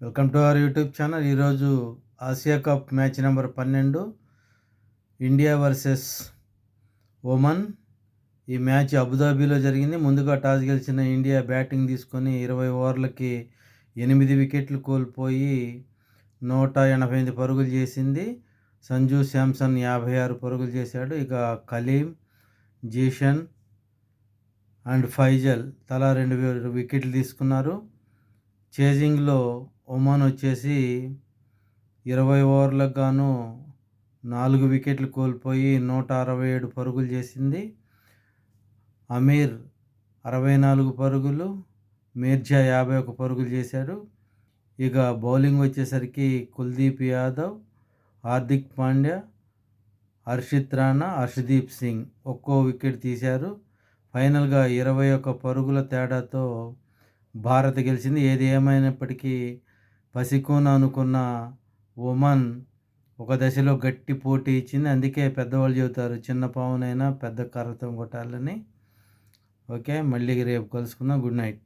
Welcome to our YouTube channel. ఈరోజు Asia cup match number పన్నెండు India versus Oman. ఈ match అబుదాబీలో జరిగింది. ముందుగా టాస్ గెలిచిన ఇండియా బ్యాటింగ్ తీసుకొని ఇరవై ఓవర్లకి ఎనిమిది వికెట్లు కోల్పోయి నూట ఎనభై ఎనిమిది పరుగులు చేసింది. సంజు శాంసన్ యాభై ఆరు పరుగులు చేశాడు. ఇక కలీం జీషన్ అండ్ ఫైజల్ తలా రెండు వికెట్లు తీసుకున్నారు. చేజింగ్లో ఒమాన్ వచ్చేసి ఇరవై ఓవర్లకు గాను నాలుగు వికెట్లు కోల్పోయి నూట అరవై ఏడు పరుగులు చేసింది. అమీర్ అరవై నాలుగు పరుగులు మీర్జా యాభై ఒక పరుగులు చేశాడు. ఇక బౌలింగ్ వచ్చేసరికి కుల్దీప్ యాదవ్ హార్దిక్ పాండ్యా హర్షిత్ రాణా హర్షదీప్ సింగ్ ఒక్కో వికెట్ తీశారు. ఫైనల్గా ఇరవై ఒక్క పరుగుల తేడాతో భారత్ గెలిచింది. ఏది ఏమైనప్పటికీ పసికోన అనుకున్న ఉమన్ ఒక దశలో గట్టి పోటీ ఇచ్చింది. అందుకే పెద్దవాళ్ళు చెబుతారు చిన్న పావునైనా పెద్ద కర్రతో కొట్టాలని. ఓకే మళ్ళీ రేపు కలుసుకుందాం. Good night.